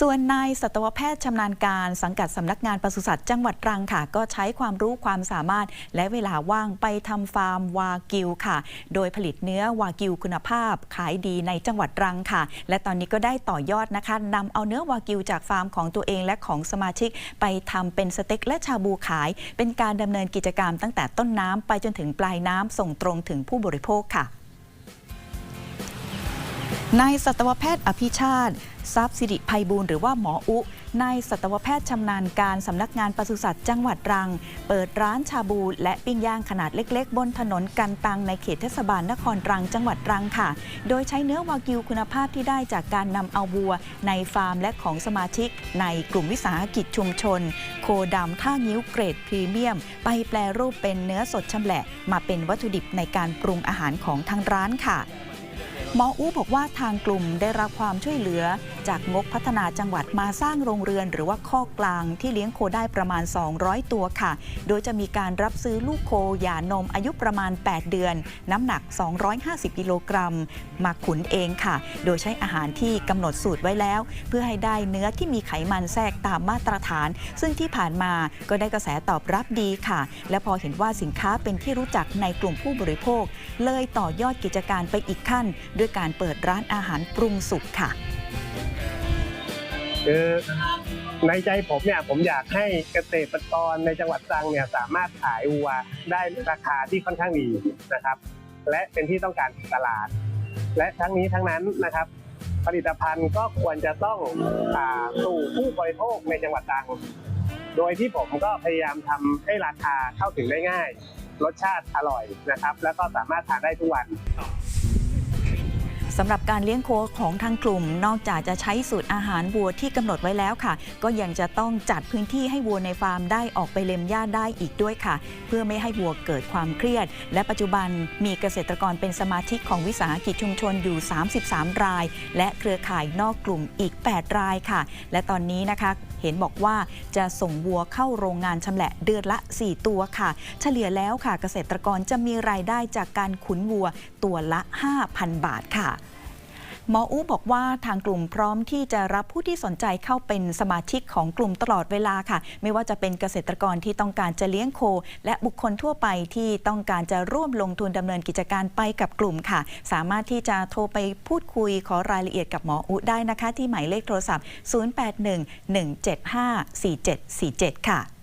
ส่วนนายสัตวแพทย์ชำนาญการสังกัดสำนักงานปศุสัตว์จังหวัดตรังค่ะ ก็ใช้ความรู้ความสามารถ และเวลาว่างไปทำฟาร์มวากิวค่ะ โดยผลิตเนื้อวากิวคุณภาพ ขายดีในจังหวัดตรังค่ะ และตอนนี้ก็ได้ต่อยอดนะคะนำเอาเนื้อวากิวจากฟาร์มของตัวเองและของสมาชิก ไปทำเป็นสเต็กและชาบูขาย เป็นการดำเนินกิจกรรมตั้งแต่ต้นน้ำไปจนถึงปลายน้ำส่งตรงถึงผู้บริโภคค่ะ นายสัตวแพทย์อภิชาติทรัพย์สิริภัยบูรณ์หรือว่าหมออุนายสัตวแพทย์ชำนาญการสำนักงานปศุสัตว์จังหวัดรัง เปิดร้านชาบูและปิ้งย่างขนาดเล็ก ๆ บนถนนกันตังในเขตเทศบาลนครรังจังหวัดรังค่ะ โดยใช้เนื้อวากิวคุณภาพที่ได้จากการนำเอาวัว ในฟาร์มและของสมาชิก ในกลุ่มวิสาหกิจชุมชน โคดำท่านิ้วเกรดพรีเมียม ไปแปลรูปเป็นเนื้อสดชำแหละ มาเป็นวัตถุดิบในการปรุงอาหารของทางร้านค่ะ หมออู้บอกว่าทางกลุ่มได้รับความช่วยเหลือ จากงบพัฒนาจังหวัดมาสร้างโรงเรือน หรือว่าข้อกลางที่เลี้ยงโคได้ประมาณ 200 ตัวค่ะ โดยจะมีการรับซื้อลูกโคหย่านมอายุประมาณ 8 เดือน น้ำหนัก 250 กิโลกรัม มาขุนเองค่ะ โดยใช้อาหารที่กำหนดสูตรไว้แล้ว เพื่อให้ได้เนื้อที่มีไขมันแทรกตามมาตรฐาน ซึ่งที่ผ่านมาก็ได้กระแสตอบรับดีค่ะ และพอเห็นว่าสินค้าเป็นที่รู้จักในกลุ่มผู้บริโภค เลยต่อยอดกิจการไปอีกขั้นด้วยการเปิดร้านอาหารปรุงสุกค่ะคือในใจผมเนี่ยผมอยากให้เกษตรกรในจังหวัดตรังเนี่ยสามารถขายวัวได้ราคาที่ค่อนข้างดีนะครับ และเป็นที่ต้องการตลาด และทั้งนี้ทั้งนั้นนะครับ ผลิตภัณฑ์ก็ควรจะต้องอสู่ผู้บริโภคในจังหวัดตรัง โดยที่ผมก็พยายามทำให้ราคาเข้าถึงได้ง่าย รสชาติอร่อยนะครับ แล้วก็สามารถทานได้ทุกวัน สำหรับการเลี้ยงโคของทางกลุ่ม นอกจากจะใช้สูตรอาหารวัวที่กำหนดไว้แล้วค่ะ ก็ยังจะต้องจัดพื้นที่ให้วัวในฟาร์มได้ออกไปเล็มหญ้าได้อีกด้วยค่ะ เพื่อไม่ให้วัวเกิดความเครียด และปัจจุบันมีเกษตรกรเป็นสมาชิกของวิสาหกิจชุมชนอยู่ 33 ราย และเครือข่ายนอกกลุ่มอีก 8 รายค่ะ และตอนนี้นะคะเห็นบอกว่าจะส่งวัวเข้าโรงงานชำแหละเดือนละ 4 ตัวค่ะ เฉลี่ยแล้วค่ะเกษตรกรจะมีรายได้จากการขุนวัวตัวละ 5,000 บาทค่ะ หมออู้บอกว่าทางกลุ่มพร้อมที่จะรับผู้ที่สนใจเข้าเป็นสมาชิกของกลุ่มตลอดเวลาค่ะ ไม่ว่าจะเป็นเกษตรกรที่ต้องการจะเลี้ยงโค และบุคคลทั่วไปที่ต้องการจะร่วมลงทุนดำเนินกิจการไปกับกลุ่มค่ะ สามารถที่จะโทรไปพูดคุยขอรายละเอียดกับหมออู้ได้นะคะ ที่หมายเลขโทรศัพท์ 0811754747 ค่ะ